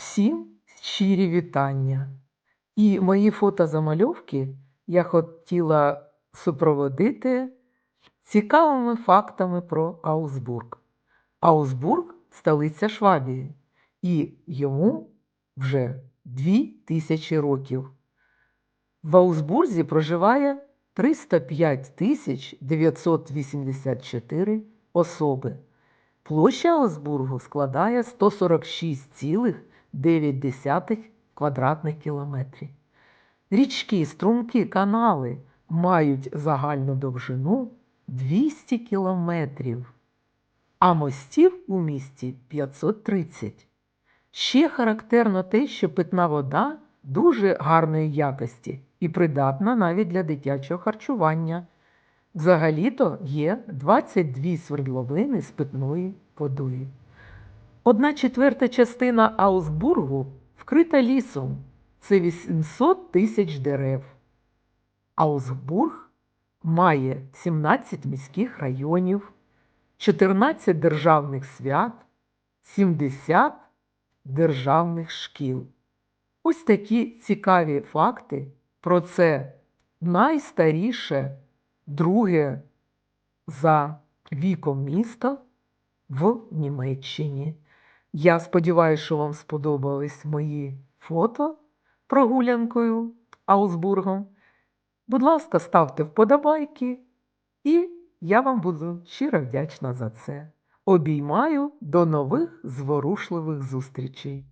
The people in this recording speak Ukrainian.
Всім щирі вітання. І мої фотозамальовки я хотіла супроводити цікавими фактами про Аусбург. Аусбург столиця Швабії, і йому вже дві тисячі років. В Аусбурзі проживає 305 тисяч 984 особи. Площа Аусбургу складає 146,9 квадратних кілометрів. Річки, струмки, канали мають загальну довжину 200 кілометрів, а мостів у місті 530. Ще характерно те, що питна вода дуже гарної якості і придатна навіть для дитячого харчування. Взагалі-то є 22 свердловини з питною водою. Одна четверта частина Аусбургу вкрита лісом. Це 800 тисяч дерев. Аусбург має 17 міських районів, 14 державних свят, 70 державних шкіл. Ось такі цікаві факти про це найстаріше друге за віком місто в Німеччині. Я сподіваюся, що вам сподобались мої фото прогулянкою Аусбургом. Будь ласка, ставте вподобайки, і я вам буду щиро вдячна за це. Обіймаю до нових зворушливих зустрічей!